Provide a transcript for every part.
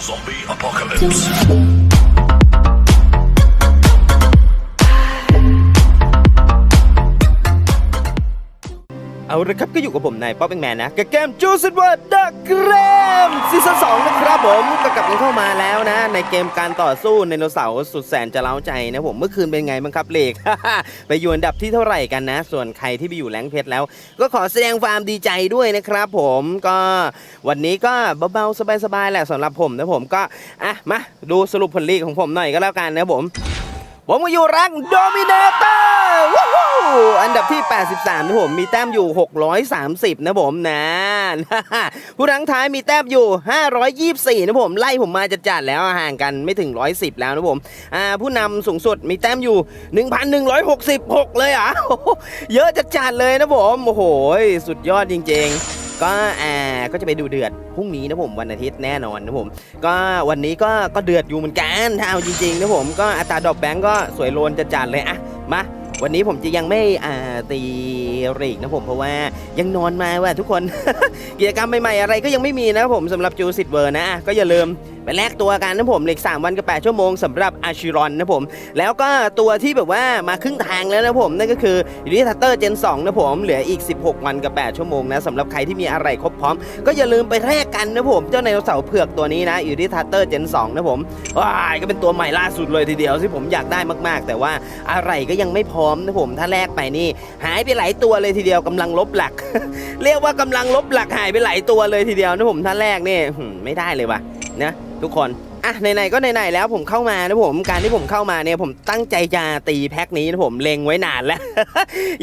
Zombie apocalypse. เอาละครับก็อยู่กับผมนายป๊อปแมนนะกับเกมจูสิ w เวิร์ดดักเกรมซีซั่นสองนะครับผมก็กลับกันเข้ามาแล้วนะ ในเกมการต่อสู้ไดโนเสาร์สุดแสนจะเล้าใจนะผมเมื่อคืนเป็นไงบ้างครับเลก ไปอยู่อันดับที่เท่าไหร่กันนะ ส่วนใครที่ไปอยู่แรงเพชรแล้ว ก็ขอแสดงความดีใจด้วยนะครับผมก็วันนี้ก็เบาๆสบายๆแหละสำหรับผมนะผมก็อะมาดูสรุปผลลีกของผมหน่อยก็แล้วกันนะผม ผมก็อยู่รังโดมิเนเตอร์วู้ฮู้อันดับที่ 83 นะผม มีแต้มอยู่ 630 นะผมนะ ผู้รั้งท้ายมีแต้มอยู่ 524 นะผม ไล่ผมมาจะจัดๆแล้วห่างกันไม่ถึง 110 แล้วนะผมอ่าผู้นำสูงสุดมีแต้มอยู่ 1,166 เลยอะเยอะจะจัดๆเลยนะผม โอ้โห สุดยอดจริง ๆ ก็อ่าก็จะไปดูเดือดพรุ่งนี้นะผมวันอาทิตย์แน่นอนนะผม ก็วันนี้ก็ก็เดือดอยู่เหมือนกันถ้าเอาจริงๆนะผมก็อัตราดอกแบงก์ก็สวยโลนจะจัดเลยอะมาวันนี้ผมจะยังไม่อ่าตีรีกนะผมเพราะว่ายังนอนมาว่ะทุกคน กิจกรรมใหม่ๆอะไรก็ยังไม่มีนะผมสำหรับจูสิตเวอร์นะก็อย่าลืมไปแลกตัวกันนะผมเหล็ก3วันกับ8ชั่วโมงสำหรับอาชิรอนนะผม แล้วก็ตัวที่แบบว่ามาครึ่งทางแล้วนะผม นั่นก็คือยูนิทัตเตอร์เจน2นะผมเหลืออีก 16 วันกับ 8 ชั่วโมงนะสำหรับใครที่มีอะไรครบพร้อม ก็อย่าลืมไปแลกกันนะผมเจ้าไดโนเสาร์เผือกตัวนี้นะยูนิทัตเตอร์เจน2นะผมว้ายก็เป็นตัวใหม่ล่าสุดเลยทีเดียวที่ผมอยากได้มากๆ แต่ว่าอะไรก็ยังไม่พร้อมนะผม ถ้าแลกไปนี่ หายไปหลายตัวเลยทีเดียวกำลังลบหลัก เรียกว่ากำลังลบหลักหายไปหลายตัวเลยทีเดียวนะผมถ้าแลกนี่ไม่ได้เลยว่ะนะ ทุกคน อะไหนๆก็ไหนๆแล้วผมเข้ามานะผมการที่ผมเข้ามาเนี่ยผมตั้งใจจะตีแพ็คนี้นะผมเล็งไว้นานแล้ว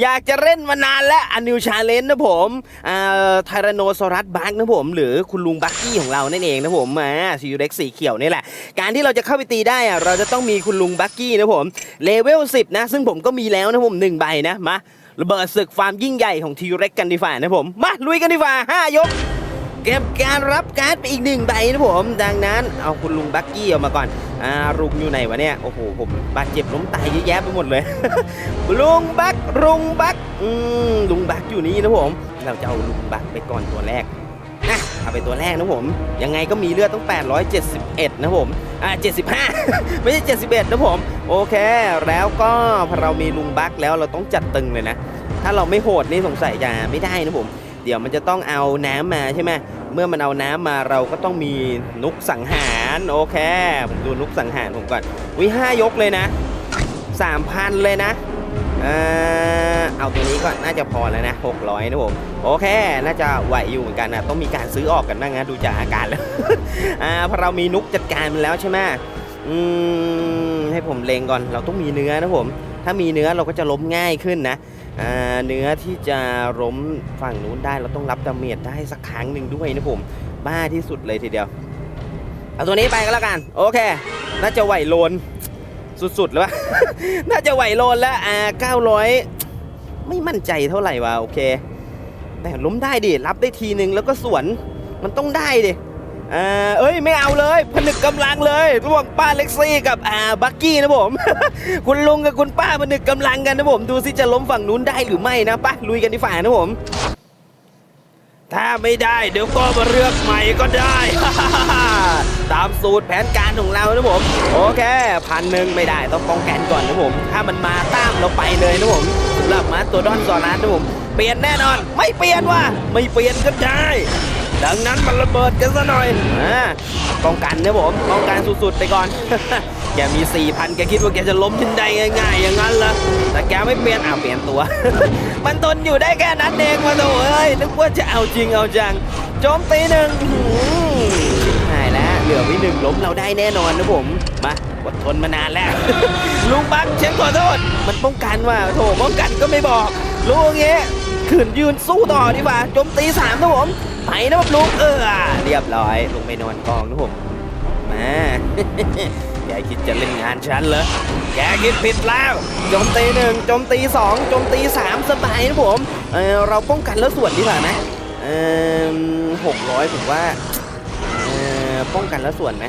อยากจะเล่นมานานแล้วอันนิวชาเลนนะผมอ่าไทรโนซอรัสบักนะผม หรือคุณลุงบักกี้ของเรานั่นเองนะผมมาซีเร็กสีเขียวนี่แหละ การที่เราจะเข้าไปตีได้อะเราจะต้องมีคุณลุงบักกี้นะผมเลเวล10นะซึ่งผมก็มีแล้วนะผมหนึ่งใบนะมาระเบิดศึกฟาร์มยิ่งใหญ่ของทีเร็กกันดีฝ่านะผมมาลุยกันดีฝ่าห้ายก เก็บการรับการ์ดไปอีกหนึ่งใบนะผม ดังนั้นเอาคุณลุงบักกี้ออกมาก่อนอ่าลุงอยู่ไหนวะเนี่ยโอ้โหผมบาดเจ็บล้มตายเยอะแยะไปหมดเลยลุงบักลุงบักอืมลุงบักอยู่นี่นะผม เราจะเอาลุงบักไปก่อนตัวแรกนะเอาไปตัวแรกนะผม ยังไงก็มีเลือดต้อง 871 นะผมอ่า75 ไม่ใช่ 71 นะผม โอเค แล้วก็พอเรามีลุงบักแล้วเราต้องจัดตึงเลยนะ ถ้าเราไม่โหดนี่สงสัยจะไม่ได้นะผม เดี๋ยวมันจะต้องเอาน้ำมาใช่ไหมเมื่อมันเอาน้ำมาเราก็ต้องมีนุกสังหารโอเคผมดูนุกสังหารผมก่อนวิห้ายกเลยนะสามพันเลยนะเออเอาตัวนี้ก่อนน่าจะพอแล้วนะ 600 นะผมโอเค น่าจะไหวอยู่เหมือนกันนะต้องมีการซื้อออกกันบ้างนะดูจากอาการแล้วอ่าพอเรามีนุกจัดการมันแล้วใช่ไหมอืมให้ผมเลงก่อนเราต้องมีเนื้อนะผม ถ้ามีเนื้อเราก็จะล้มง่ายขึ้นนะ เนื้อที่จะล้มฝั่งนู้นได้เราต้องรับดาเมจได้สักครั้งหนึ่งด้วยนะผมบ้าที่สุดเลยทีเดียว เอาตัวนี้ไปก็แล้วกัน โอเค น่าจะไหวโลนสุดๆแล้วะน่าจะไหวโลนแล้วอ่า900ไม่มั่นใจเท่าไหร่วะโอเค แต่ล้มได้ดิรับได้ทีนึงแล้วก็สวนมันต้องได้ดิ อ่าเอ้ยไม่เอาเลยผนึกกำลังเลยระหว่างป้าเล็กซี่กับอ่าบักกี้นะผม คุณลุงกับคุณป้าผนึกกำลังกันนะผม ดูสิจะล้มฝั่งนู้นได้หรือไม่นะไปลุยกันดีฝ่านะผม ถ้าไม่ได้เดี๋ยวก็มาเลือกใหม่ก็ได้ ตามสูตรแผนการของเรานะผม โอเคพันหนึ่งไม่ได้ต้องป้องกันก่อนนะผม ถ้ามันมาตามเราไปเลยนะผมสำหรับมาตัวดอนซอรัสนะผม เปลี่ยนแน่นอน ไม่เปลี่ยนว่ะไม่เปลี่ยนก็ได้ ดังนั้นมันระเบิดกันซะหน่อยอ่าป้องกันนะผมป้องกันสุดๆไปก่อน แกมี 4,000 แกคิดว่าแกจะล้มฉันได้ง่ายๆ อย่างนั้นเหรอแต่แกไม่เปลี่ยนอ่าเปลี่ยนตัว มันทนอยู่ได้แค่นั้นเองมาโถเอ้ยนึกว่าจะเอาจริงเอาจังโจมตีหนึ่งหายแล้วเหลือไว้หนึ่งล้มเราได้แน่นอนนะผมมาอดทนมานานแล้ว ลุงบักฉันขอโทษ มันป้องกันว่าโถป้องกันก็ไม่บอกรู้อย่างเงี้ยขืนยืนสู้ต่อดีกว่าโจมตีสามนะผม ไปนะครับลุงเออเรียบร้อยลงไปนอนกองนะผมมาแกคิดจะเล่นงานฉันเหรอแกคิดผิดแล้วโจมตีหนึ่งโจมตีสองโจมตีสามสบายนะผมเออเราป้องกันแล้วส่วนดีกว่านะเออหกร้อยผมว่าเออป้องกันแล้วส่วนไหม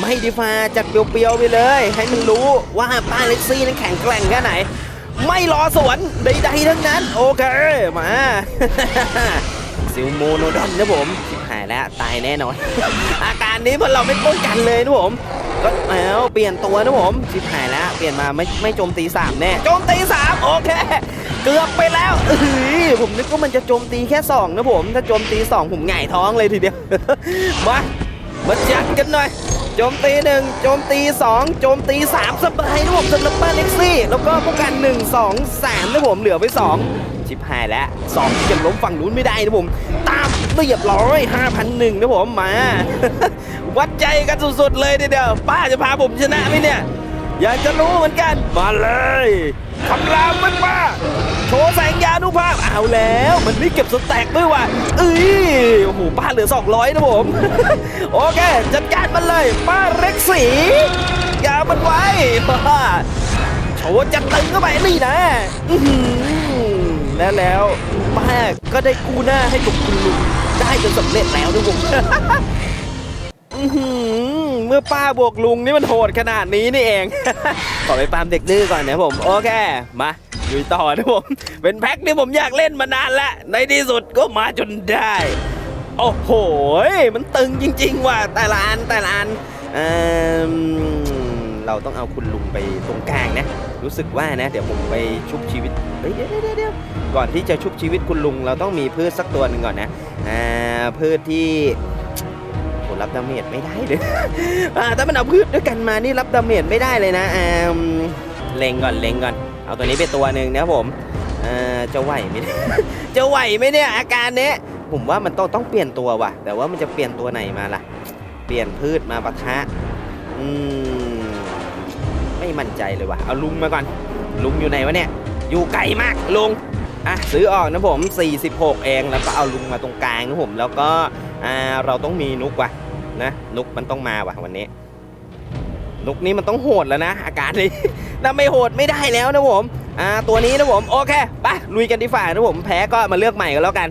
ไม่ดีฟ้าจัดเปียวๆไปเลย ให้มันรู้ว่าป้าเล็กซี่นั้นแข็งแกร่งแค่ไหน ไม่รอสวนใดๆทั้งนั้น โอเค มา ซิลโมโนดอนนะผมชิบหายแล้วตายแน่นอน อาการนี้พวกเราไม่ป้องกันเลยนะผมก็เอาเปลี่ยนตัวนะผมชิบหายแล้วเปลี่ยนมาไม่ไม่โจมตีสามแน่โจมตีสามโอเค เกือบไปแล้วเอ้ยผมนึกว่ามันจะโจมตีแค่สองนะผม ถ้าโจมตีสองผมหงายท้องเลยทีเดียว มามาจัดกันหน่อยโจมตีหนึ่งโจมตีสองโจมตีสามสบายนะผมสำหรับบ้าเล็กซี่ แล้วก็ป้องกันหนึ่งสองสามนะผมเหลือไปสอง ชิบหายแล้วสองยังล้มฝั่งนู้นไม่ได้นะผมตามเรียบร้อยห้าพันหนึ่งนะผมมา วัดใจกันสุดๆเลยเดี๋ยวป้าจะพาผมชนะไหมเนี่ย อยากจะรู้เหมือนกัน มาเลยคำรามมันมาโชว์แสงยานุภาพเอาแล้ว มันไม่เก็บสแต็กด้วยว่ะเอ้ยโอ้โหป้าเหลือ 200 นะผม โอเค จัดการมันเลย ป้าเร็กสีอย่ามันไว้โชว์จัดตึงเข้าไปนี่นะอื แล้วแล้วป้าก็ได้กู้หน้าให้กับคุณลุงได้จนสำเร็จแล้วนะผมอื้อหือเมื่อป้าบวกลุงนี่มันโหดขนาดนี้นี่เอง ขอไปปาล์มเด็กดื้อก่อนนะผม โอเค มาอยู่ต่อนะผม เป็นแพ็คที่ผมอยากเล่นมานานแล้ว ในที่สุดก็มาจนได้ โอ้โห มันตึงจริง ๆ ว่ะแต่ละอันแต่ละอันเอิ่ม เราต้องเอาคุณลุงไปตรงกลางนะ รู้สึกว่านะ เดี๋ยวผมไปชุบชีวิตเฮ้ยเดี๋ยวเดี๋ยวเดี๋ยวก่อนที่จะชุบชีวิตคุณลุง เราต้องมีพืชสักตัวหนึ่งก่อนนะอ่าพืชที่โหรับดาเมจไม่ได้เลยอ่าถ้ามันเอาพืชด้วยกันมานี่รับดาเมจไม่ได้เลยนะอ่าเล็งก่อนเล็งก่อน เอาตัวนี้ไปตัวหนึ่งนะผมอ่าจะไหวไหมจะไหวไหมเนี่ยอาการเนี้ยผมว่ามันต้องต้องเปลี่ยนตัวว่ะ แต่ว่ามันจะเปลี่ยนตัวไหนมาล่ะ เปลี่ยนพืชมาปะทะ อืม ไม่มั่นใจเลยว่ะ เอาลุงมาก่อน ลุงอยู่ไหนวะเนี่ย อยู่ไกลมากลุง อะซื้อออกนะผม 46 เอง แล้วก็เอาลุงมาตรงกลางนะผม แล้วก็อ่าเราต้องมีนุกว่ะนะ นุกมันต้องมาว่ะวันนี้ นุกนี้มันต้องโหดแล้วนะ อาการนี้ถ้าไม่โหดไม่ได้แล้วนะผม อ่าตัวนี้นะผม โอเค ไปลุยกันดีฝ่านะผม แพ้ก็มาเลือกใหม่กันแล้วกัน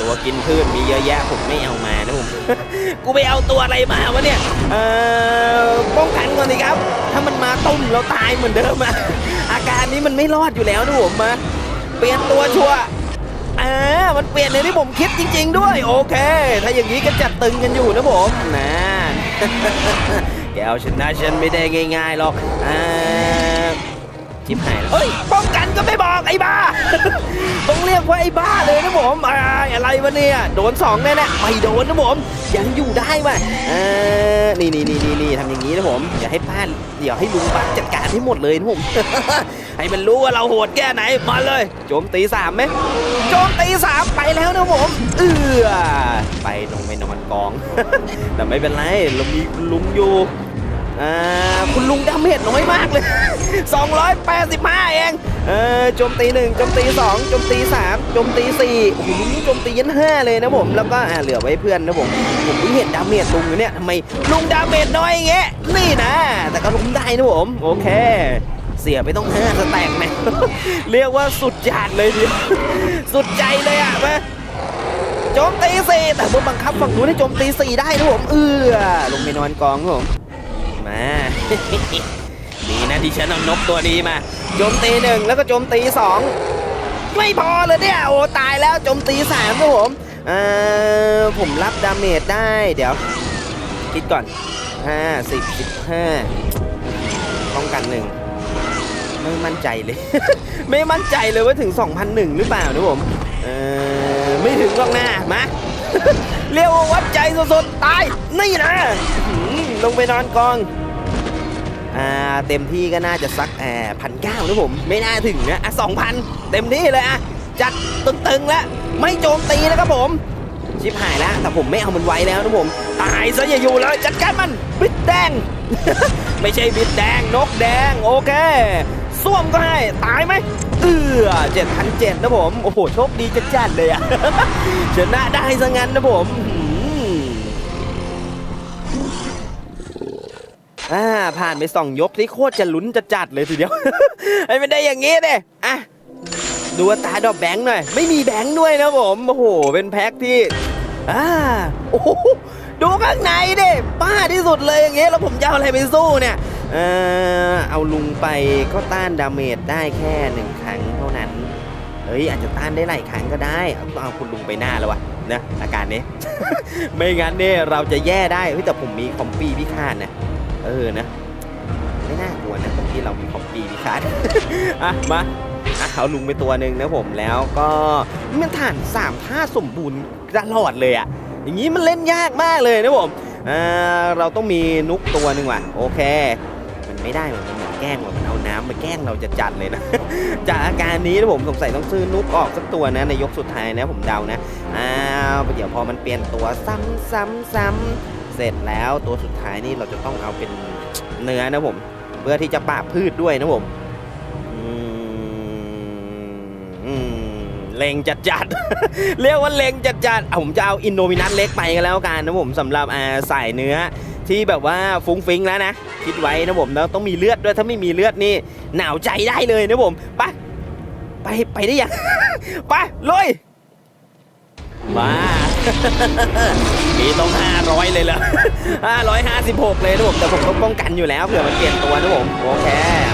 ตัวกินพืชมีเยอะแยะผมไม่เอามานะผม กูไปเอาตัวอะไรมาวะเนี่ย เอ่อ ป้องกันก่อนสิครับ ถ้ามันมาตุ้มเราตายเหมือนเดิมอะอาการนี้มันไม่รอดอยู่แล้วนะผมมาเปลี่ยนตัวชัวร์อ่ามันเปลี่ยนในที่ผมคิดจริง ๆ ด้วย โอเค ถ้าอย่างนี้ก็จัดตึงกันอยู่นะผมนะแกเอาชนะฉันไม่ได้ง่ายๆหรอกอ่า ชิบหายแล้วเฮ้ยป้องกันก็ไม่บอกไอ้บ้า ต้องเรียกว่าไอ้บ้าเลยนะผมอ่าอะไรวะเนี่ยโดนสองแน่ๆไม่โดนนะผมยังอยู่ได้ว่ะอ่านี่นี่นี่นี่นี่ทำอย่างนี้นะผมอย่าให้ป้าเดี๋ยวให้ลุงป้าจัดการให้หมดเลยนะผม ให้มันรู้ว่าเราโหดแค่ไหนมาเลยโจมตีสามไหมโจมตีสามไปแล้วนะผมเอือไปลงไปนอนกอง แต่ไม่เป็นไรเรามีลุงอยู่ อ่าคุณลุงดาเมจน้อยมากเลย 285 เองเออโจมตีหนึ่งโจมตีสองโจมตีสามโจมตีสี่โอ้โหโจมตียันห้าเลยนะผม แล้วก็อ่าเหลือไว้เพื่อนนะผมผมเห็นดาเมจลุงอยู่เนี่ยทำไมลุงดาเมจน้อยอย่างเงี้ยนี่นะ แต่ก็ลุงได้นะผมโอเคเสียไปต้องห้าสแต็กนะเรียกว่าสุดยอดเลยดิสุดใจเลยอะมาโจมตีสี่แต่ผมบังคับฝั่งนู้นให้โจมตีสี่ได้นะผมเออลงไปนอนกองครับผม มา ดีนะที่ฉันเอานกตัวนี้มา โจมตีหนึ่งแล้วก็โจมตีสองไม่พอเลยเนี่ย โอ้ตายแล้วโจมตีสามครับผมเอ่อผมรับดาเมจได้เดี๋ยว คิดก่อนห้าสิบสิบห้าป้องกันหนึ่งไม่มั่นใจเลย ไม่มั่นใจเลยว่าถึง 2,001 หรือเปล่านะผม เออไม่ถึงหรอกนะมา เรียกว่าวัดใจสุดๆ ตาย นี่นะ ลงไปนอนกองอ่าเต็มที่ก็น่าจะสักแอบพันเก้านะผม ไม่น่าถึงนะอะสองพันเต็มที่เลยอะจัดตึงๆแล้วไม่โจมตีนะครับผม ชิบหายแล้วแต่ผมไม่เอามันไว้แล้วนะผม ตายซะอย่าอยู่เลยจัดการมันบิดแดง ไม่ใช่บิดแดงนกแดงโอเคส้วมก็ให้ตายไหมเออเจ็ดพันเจ็ดนะผม โอ้โหโชคดีจัดๆเลยอะชนะได้ซะงั้นนะผม อ่าผ่านไปสองยกที่โคตรจะลุ้นจะจัดเลยทีเดียวให้มันได้อย่างงี้เด้อะดูอัตาดอกแบงค์หน่อย ไม่มีแบงค์ด้วยนะผมโอ้โหเป็นแพ็คที่อ่าโอ้โหดูข้างในดิป้าที่สุดเลยอย่างเงี้ยแล้วผมจะเอาอะไรไปสู้เนี่ยเออเอาลุงไปก็ต้านดาเมจได้แค่หนึ่งครั้งเท่านั้นเฮ้ยอาจจะต้านได้หลายครั้งก็ได้เอาต้องเอาคุณลุงไปหน้าแล้ววะนะอาการนี้ ไม่งั้นเนี่ยเราจะแย่ได้เฮ้ยแต่ผมมีคอมปี้พิฆาตนะ เออนะ ไม่น่ากลัวนะตรงที่เรามีคอมปี้พิฆาตอะมาอะเอาลุงไปตัวหนึ่งนะผมแล้วก็มันฐานสามท่าสมบูรณ์ตลอดเลยอะอย่างนี้มันเล่นยากมากเลยนะผมอ่าเราต้องมีนุกตัวหนึ่งว่ะโอเค มันไม่ได้มันเหมือนแกล้งว่ะมันเอาน้ำมาแกล้งเราจะจัดเลยนะ จากอาการนี้นะผมสงสัยต้องซื้อนุกออกสักตัวนะในยกสุดท้ายนะผมเดานะอ้าวเดี๋ยวพอมันเปลี่ยนตัวซ้ำซ้ำซ้ำ เสร็จแล้วตัวสุดท้ายนี่เราจะต้องเอาเป็นเนื้อนะผม เพื่อที่จะปราพืชด้วยนะผมเลงจัดจัดๆเรียกว่าเลงจัดจัดๆผมจะเอาอินโนมินัทเล็กไปกันแล้วกันนะผมสำหรับอ่าสายเนื้อที่แบบว่าฟุ้งฟิ้งแล้วนะ คิดไว้นะผมแล้วต้องมีเลือดด้วยถ้าไม่มีเลือดนี่ หนาวใจได้เลยนะผมไปไปไปได้ยังไปลุยมา มีต้อง 500 เลยเหรอ556 เลยนะผมแต่ผมต้องป้องกันอยู่แล้วเผื่อมันเปลี่ยนตัวนะผมโอเค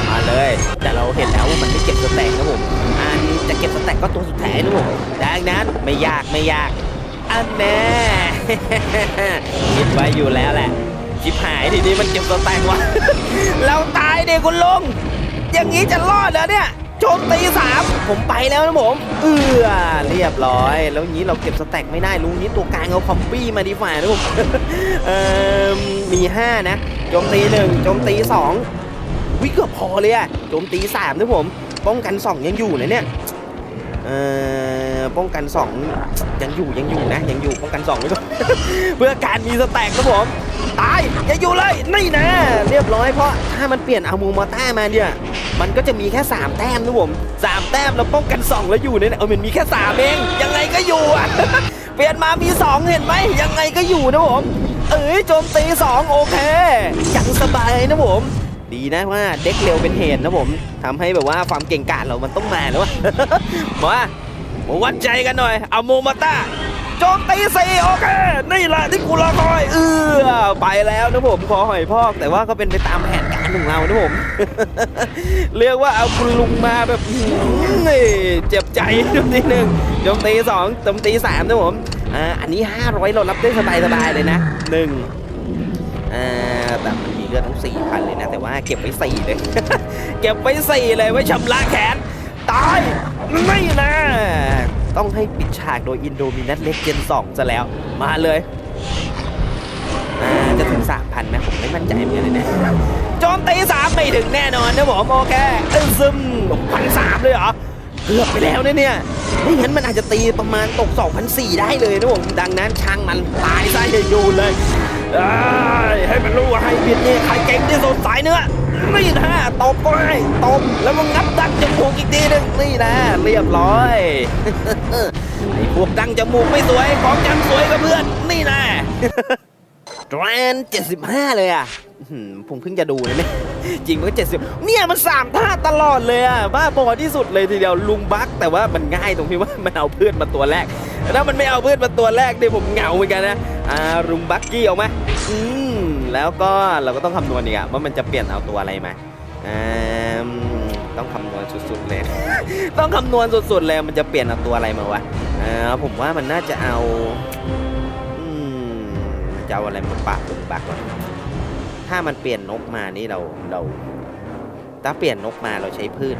มาเลย แต่เราเห็นแล้วว่ามันไม่เก็บสแต็กนะผมอันจะเก็บสแต็กก็ตัวสุดท้ายนะผมดังนั้นไม่ยากไม่ยากอันแน่คิดไว้อยู่แล้วแหละชิบหายทีนี้มันเก็บสแต็กวะเราตายเด็กคุณลุงอย่างนี้จะรอดเหรอเนี่ย โจมตีสามผมไปแล้วนะผม เอือเรียบร้อย แล้วงนี้เราเก็บสแต็กไม่ได้ลุงนี้ตัวกลางเอาคอมปี้มาดีฝ่านะผมเอ่อมีห้านะโจมตีหนึ่งโจมตีสองวิเกือบพอเลยอะโจมตีสามนะผม ป้องกันสองยังอยู่นะเนี่ยเอ่อ ป้องกัน 2 ยังอยู่ยังอยู่นะ ยังอยู่ป้องกัน2ไว้ก่อนเพื่อการมีสแต็กครับผมตายอย่าอยู่เลยนี่นะ เรียบร้อยเพราะถ้ามันเปลี่ยนเอามูมาต้ามาเนี่ยมันก็จะมีแค่ 3 แต้มนะผม3แต้มแล้วป้องกัน 2 แล้วอยู่เนี่ยเออมันมีแค่3เองยังไงก็อยู่อะเปลี่ยนมามี 2 เห็นไหมยังไงก็อยู่นะผมเอ้ยโจมตี 2 โอเคยังสบายนะผมดีนะว่าเด็กเร็วเป็นเหตุนะผมทำให้แบบว่าความเก่งกาจเรามันต้องมาแล้วมา มาวัดใจกันหน่อย เอาโมมาต้าโจมตีสี่โอเค นี่แหละที่กูรอคอย เออไปแล้วนะผมขอหอยพอก แต่ว่าก็เป็นไปตามแผนการของเรานะผม เรียกว่าเอาคุณลุงมาแบบนี่เจ็บใจโจมตีหนึ่งโจมตีสองโจมตีสามนะผมอ่าอันนี้ 500 เรารับได้สบายๆเลยนะหนึ่งอ่าแต่มันมีเลือดทั้ง4,000เลยนะ แต่ว่าเก็บไว้4เลย เก็บไว้4เลยไว้ชำระแขนตาย ไม่นะ ต้องให้ปิดฉากโดยอินโดมินัทเล็กเจน2ซะแล้ว มาเลยจะถึง3,000ไหมผมไม่มั่นใจเหมือนกันเลยนะโจมตีสามไม่ถึงแน่นอนนะผมโอเคเอ้ยซึมพันสามเลยเหรอเกือบไปแล้วนะเนี่ยไม่งั้นมันอาจจะตีประมาณตก 2,004ได้เลยนะผมดังนั้นช่างมันตายซะอย่าอยู่เลยให้มันรู้ว่าให้บิดนี่ใครเก่งที่สุดสายเนื้อ นี่นะตบก็ให้ตบแล้วมันงับดังจมูกอีกทีหนึงนี่นะ เรียบร้อยไอ้พวกดังจมูกไม่สวยของจำสวยกับเพื่อน นี่นะแกรนเลยอะอื้อหือผมเพิ่งจะดูนะเนี่ยจริงมันก็70เนี่ยมันสามท่าตลอดเลยอะบ้าบอที่สุดเลยทีเดียวลุงบักแต่ว่ามันง่ายตรงที่ว่ามันเอาเพื่อนมาตัวแรกถ้ามันไม่เอาเพื่อนมาตัวแรกเนี่ยวผมเหงาเหมือนกันนะอ่าลุงบักกี้ออกมาอืม แล้วก็เราก็ต้องคำนวณอีกอะว่ามันจะเปลี่ยนเอาตัวอะไรมาต้องคำนวณสุดๆเลย ต้องคำนวณสุดๆเลยมันจะเปลี่ยนเอาตัวอะไรมาวะผมว่ามันน่าจะเอาจะเอาอะไรมาปะลุงบักวะถ้ามันเปลี่ยนนกมานี่เราเราถ้าเปลี่ยนนกมาเราใช้พืช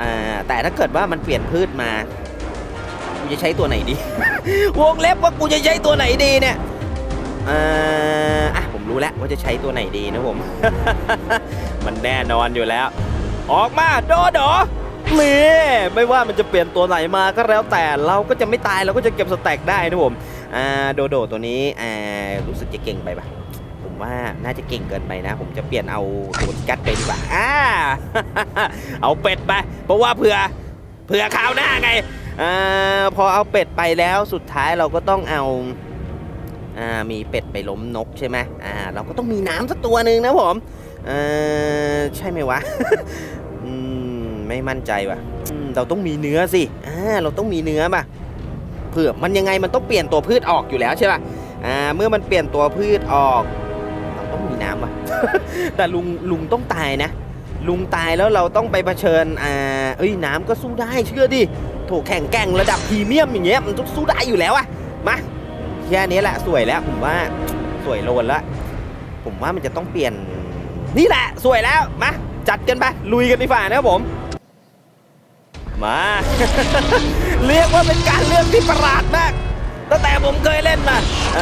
อ่าแต่ถ้าเกิดว่ามันเปลี่ยนพืชมากูจะใช้ตัวไหนดี วงเล็บว่ากูจะใช้ตัวไหนดีเนี่ยอ่าอะ รู้แล้วว่าจะใช้ตัวไหนดีนะผม มันแน่นอนอยู่แล้ว ออกมาโดโดนี่ไม่ว่ามันจะเปลี่ยนตัวไหนมาก็แล้วแต่เราก็จะไม่ตายเราก็จะเก็บสแต็กได้นะผมอ่าโดโดตัวนี้อ่ารู้สึกจะเก่งไปปะผมว่าน่าจะเก่งเกินไปนะ ผมจะเปลี่ยนเอาตัวกัดไปดีกว่าอ่าเอาเป็ดไป เพราะว่าเผื่อเผื่อคราวหน้าไงอ่าพอเอาเป็ดไปแล้วสุดท้ายเราก็ต้องเอา อ่ามีเป็ดไปล้มนกใช่ไหมอ่าเราก็ต้องมีน้ำสักตัวหนึ่งนะผมเออใช่ไหมวะ อืมไม่มั่นใจว่ะเราต้องมีเนื้อสิอ่าเราต้องมีเนื้อป่ะเผื่อมันยังไงมันต้องเปลี่ยนตัวพืชออกอยู่แล้วใช่ป่ะอ่าเมื่อมันเปลี่ยนตัวพืชออกเราต้องมีน้ำว่ะแต่ลุงลุงต้องตายนะ ลุงตายแล้วเราต้องไปเผชิญอ่าเอ้ยน้ำก็สู้ได้เชื่อดิถูกแข่งแกร่งระดับพรีเมียมอย่างเงี้ยมันต้องสู้ได้อยู่แล้วอะมา แค่นี้แหละสวยแล้วผมว่าสวยโลนแล้วผมว่ามันจะต้องเปลี่ยน นี่แหละสวยแล้วมาจัดกันไปลุยกันดีฝ่านะครับผมมา เรียกว่าเป็นการเลือกที่ประหลาดมากตั้งแต่ผมเคยเล่นมาเอ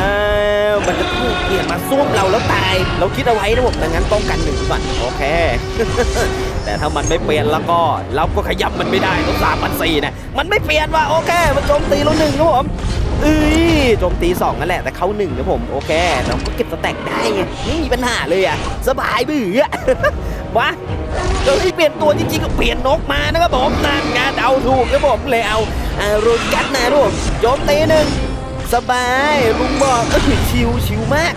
อมันจะถูกเปลี่ยนมาซุ่มเราแล้วตาย เราคิดเอาไว้นะผมดังนั้นป้องกันหนึ่งก่อนโอเค แต่ถ้ามันไม่เปลี่ยนแล้วก็ เราก็ขยับมันไม่ได้ต้องสามพันสี่นะ มันไม่เปลี่ยนว่ะโอเค มันโจมตีเราหนึ่งนะผม เอ้ยโจมตีสองนั่นแหละแต่เขาหนึ่งนะผมโอเคเราก็เก็บสแต็กได้ไงไม่มีปัญหาเลยอะสบายบื้อวะเราที่เปลี่ยนตัวจริงๆก็เปลี่ยนนกมานะครับผมนั่นไงเดาถูกนะผมเลยเอาอารุนกัดนะทุกผมโจมตีหนึ่งสบายลุงบอกก็ถือชิวชิวมาก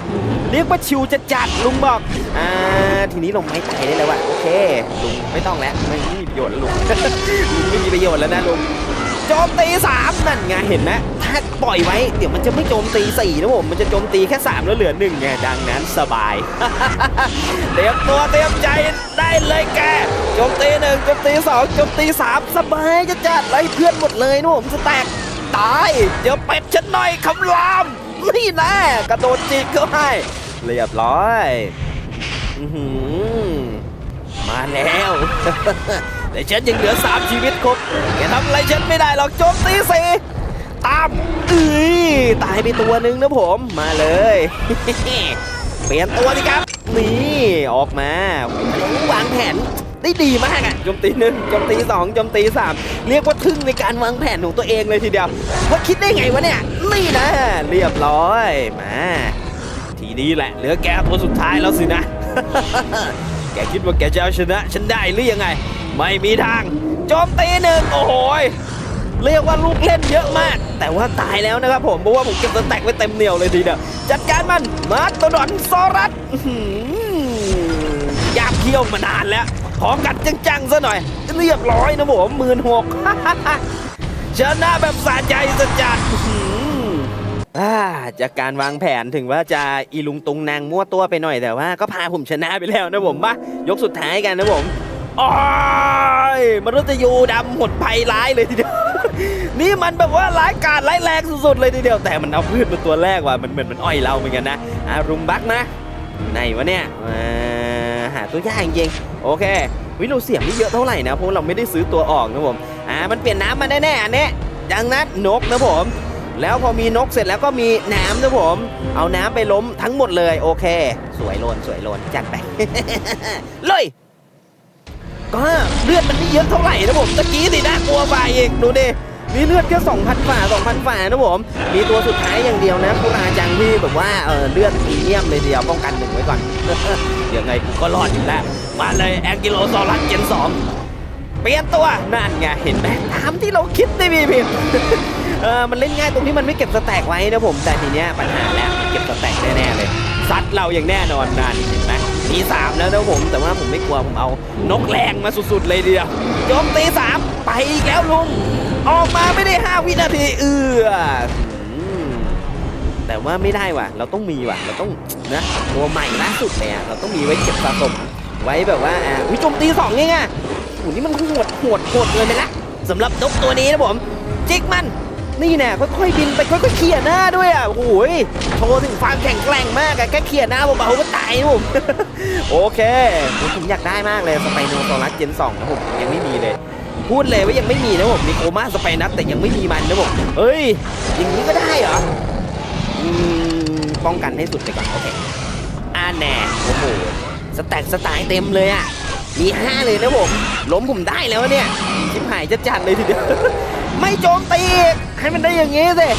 เรียกว่าชิวจะจัดลุงบอกอ่าทีนี้ลงไม้ตายได้แล้วว่ะโอเคลุงไม่ต้องแล้วไม่มีประโยชน์แล้วลุงไม่มีประโยชน์แล้วนะลุงโจมตีสามนั่นไงเห็นไหม ถ้าปล่อยไว้ เดี๋ยวมันจะไม่โจมตีสี่นะผม มันจะโจมตีแค่สามแล้วเหลือหนึ่งไงดังนั้นสบาย เตรียมตัวเตรียมใจได้เลยแกโจมตีหนึ่งโจมตีสองโจมตีสามสบายจะจัดไล่เพื่อนหมดเลยนะผมสแต็กตายเดี๋ยวเป็ดฉันหน่อยคำรามนี่แน่กระโดดจีกก็ให้ เรียบร้อยมาแล้ว แต่ฉันยังเหลือสามชีวิตครบแกทำอะไรฉันไม่ได้หรอกโจมตีสี่ ตามอ้ยตายไปตัวหนึ่งนะผมมาเลย เปลี่ยนตัวสิครับ นี่ออกมาวางแผนได้ดีมากอะโจมตีหนึ่งโจมตีสองโจมตีสามเรียกว่าทึ่งในการวางแผนของตัวเองเลยทีเดียว ว่าคิดได้ไงวะเนี่ย นี่นะ เรียบร้อยมา ทีนี้แหละ เหลือแกตัวสุดท้ายแล้วสินะ แกคิดว่าแกจะเอาชนะ ฉันได้หรือยังไง ไม่มีทาง โจมตีหนึ่งโอ้โห เรียกว่าลูกเล่นเยอะมาก แต่ว่าตายแล้วนะครับผมเพราะว่าผมเก็บสแต็กไว้เต็มเหนียวเลยทีเดียวจัดการมันมาตดอนซอรัสยากเคี่ยวมานานแล้วขอกัดจังๆซะหน่อย เรียบร้อยนะผมหมื่นหกชนะแบบสะใจสัจจัดอื้อหืออ่าจากการวางแผนถึงว่าจะอีลุงตุงนางมั่วตัวไปหน่อยแต่ว่าก็พาผมชนะไปแล้วนะผมมายกสุดท้ายกันนะผมโอ้ยมนุษย์ยูดำหดภัยร้ายเลยทีเดียว นี่มันแบบว่าร้ายกาจร้ายแรงสุดๆเลยทีเดียวแต่มันเอาพืชเป็นตัวแรกว่ะมันเหมือนมันอ้อยเราเหมือนกันนะอารุมบักนะไหนวะเนี่ยหาตัวยากจริงโอเควิเราเสียงไม่เยอะเท่าไหร่นะเพราะเราไม่ได้ซื้อตัวออกนะผมอ่ามันเปลี่ยนน้ำมาแน่ๆอันนี้ดังนั้นนกนะผมแล้วพอมีนกเสร็จแล้วก็มีน้ำนะผม เอาน้ำไปล้มทั้งหมดเลย โอเค สวยโลนสวยโลนจัดไปเลย ก็เลือดมันไม่เยอะเท่าไหร่นะผมตะกี้สิน่ากลัวฝ่ายอีกดูดิมีเลือดแค่2,000ฝ่า2,000ฝ่านะผม มีตัวสุดท้ายอย่างเดียวนะผู้ราจังที่แบบว่าเออเลือดพรีเมียมเลยเดียวป้องกันหนึ่งไว้ก่อนยังไงก็รอดอยู่แล้ว มาเลยแองกิโลซอรัสเจนสองเปลี่ยนตัวนั่นไงเห็นไหมตามที่เราคิดได้พี่พิมเออมันเล่นง่ายตรงที่มันไม่เก็บสแต็กไว้นะผม แต่ทีเนี้ยปัญหาแล้วเก็บสแต็กแน่ๆเลย ซัดเราอย่างแน่นอนนั่นเห็นไหมมีสามแล้วนะผม แต่ว่าผมไม่กลัวผมเอานกแรงมาสุดๆเลยเดียวโจมตีสามไปอีกแล้วลุง ออกมาไม่ได้ 5 วินาทีเอือแต่ว่าไม่ได้ว่ะ เราต้องมีว่ะ เราต้องนะตัวใหม่ล่าสุดเลยอะเราต้องมีไว้เก็บสะสมไว้แบบว่าอ่าวิจมตีสองเองอะโอ้นี่มันโหดโหดโหดเกินไปละสำหรับนกตัวนี้นะผมจิกมัน นี่แน่ค่อยๆบินไปค่อยๆเขี่ยหน้าด้วยอะโอ้โหยโชว์ถึงความแข็งแกร่งมากอะแค่เขี่ยหน้าเบาๆก็ตายนะผมโอเคผมอยากได้มากเลยสไปโนโซลัสเจนสองนะผมยังไม่มีเลย พูดเลยว่ายังไม่มีนะผมมีโคม่าสไปนัสแต่ยังไม่มีมันนะผมเฮ้ยอย่างนี้ก็ได้เหรออืมป้องกันให้สุดไปก่อนโอเคอ่าแน่โอ้โหสแต็กสไตล์เต็มเลยอะมีห้าเลยนะผมล้มผมได้แล้วเนี่ยชิบหายจะจัดเลยทีเดียวไม่โจมตี ให้มันได้อย่างงี้สิ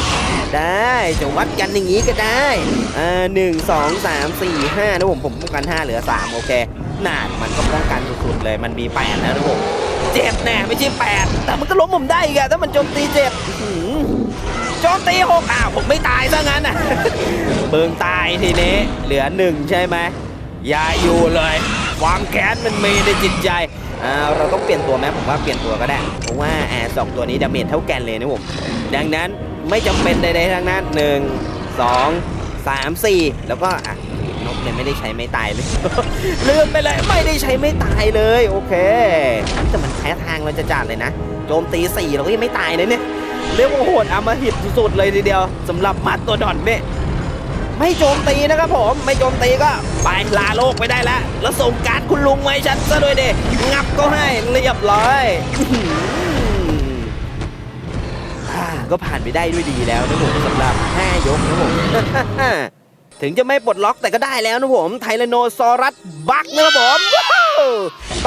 ได้จะวัดกันอย่างงี้ก็ได้อ่าหนึ่งสองสามสี่ห้านะผมผมป้องกันห้าเหลือสามโอเคน่ามันก็ป้องกันสุดๆเลยมันมีแปดแล้วนะผมเจ็บแน่ไม่ใช่แปดแต่มันก็ล้มผมได้อีกอะถ้ามันโจมตีเจ็บโจมตีหกอ้าวผมไม่ตายซะงั้นอะเบิงตายทีนี้ เหลือหนึ่งใช่ไหมอย่าอยู่เลย ความแค้นมันมีในจิตใจ เราต้องเปลี่ยนตัวไหมผมว่าเปลี่ยนตัวก็ได้ เพราะว่าแอร์สองตัวนี้ดาเมจเท่ากันเลยนะผมดังนั้นไม่จำเป็นใดๆทั้งนั้นหนึ่งสองสามสี่แล้วก็อะนกเลยไม่ได้ใช้ไม่ตายเลยลืมไปเลยไม่ได้ใช้ไม่ตายเลยโอเคแต่มันแพ้ทางเราจะจัดเลยนะโจมตีสี่เราก็ยังไม่ตายนะเนี่ยเรียกว่าโหดอมหิตสุดๆเลยทีเดียวสำหรับมาสตัวดอนเนี่ย ไม่โจมตีนะครับผม ไม่โจมตีก็ไปลาโลกไปได้แล้ว แล้วส่งการ์ดคุณลุงมาให้ฉันซะด้วยเดงับก็ให้เรียบร้อยก็ผ่านไปได้ด้วยดีแล้วนะผมสำหรับ 5 ยกนะผม ถึงจะไม่ปลดล็อกแต่ก็ได้แล้วนะผม ไทแรโนซอรัสบักนะครับผม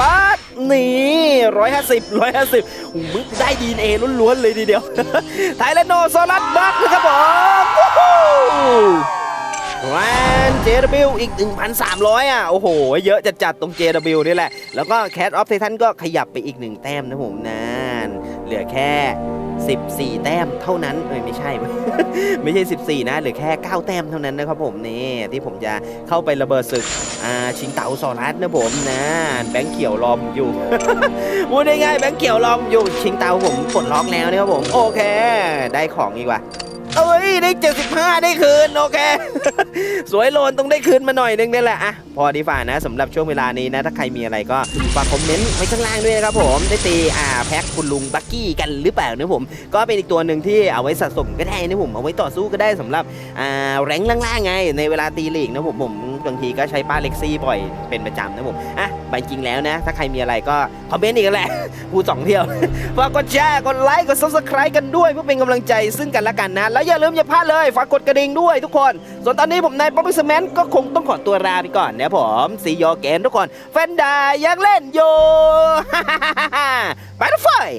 ปัดนี่ร้อยห้าสิบร้อยห้าสิบมึงได้ดีเอล้วนๆเลยทีเดียว ไทแรโนซอรัสบักนะครับผม แรน JW อีก 1,300 อะ โอ้โห เยอะจัดๆตรง JW นี่แหละ แล้วก็ Cat of Titan ก็ขยับไปอีกหนึ่งแต้มนะผมนานเหลือแค่ 14 แต้มเท่านั้นเอ้ยไม่ใช่ ไม่ใช่ 14 นะ เหลือแค่ 9 แต้มเท่านั้นนะครับผมนี่ที่ผมจะเข้าไประเบิดศึกอ่าชิงเต๋าสอรัสนะผมนะแบงค์เขียวรอมอยู่พูดง่ายๆแบงค์เขียวรอมอยู่ชิงเต๋าผมปลดล็อกแล้วนะครับผม โอเค ได้ของอีกว่ะ เอ้ยได้ 75 ได้คืน โอเค สวยโลนต้องได้คืนมาหน่อยนึงนี่แหละอะพอดีฝ่านะสำหรับช่วงเวลานี้นะ ถ้าใครมีอะไรก็ฝากคอมเมนต์ไว้ข้างล่างด้วยนะครับผม ได้ตีอ่าแพ็คคุณลุงบักกี้กันหรือเปล่านะผม ก็เป็นอีกตัวหนึ่งที่เอาไว้สะสมก็ได้นะผม เอาไว้ต่อสู้ก็ได้สำหรับอ่าแรงล่างๆไง ในเวลาตีลีกนะผมผม บางทีก็ใช้ป้าเล็กซี่บ่อยเป็นประจำนะผมอะไปจริงแล้วนะ ถ้าใครมีอะไรก็คอมเมนต์อีกแหละพูสองเที่ยวฝากกดแชร์กดไลค์กด subscribe กันด้วยเพื่อเป็นกำลังใจซึ่งกันและกันนะ แล้วอย่าลืมอย่าพลาดเลยฝากกดกระดิ่งด้วยทุกคน ส่วนตอนนี้ผมนายป๊อปปี้สแมนก็คงต้องขอตัวลาไปก่อนนะผมสีโยเกนทุกคนแฟนดายังเล่นอยู่ ไปทุกฝ่าย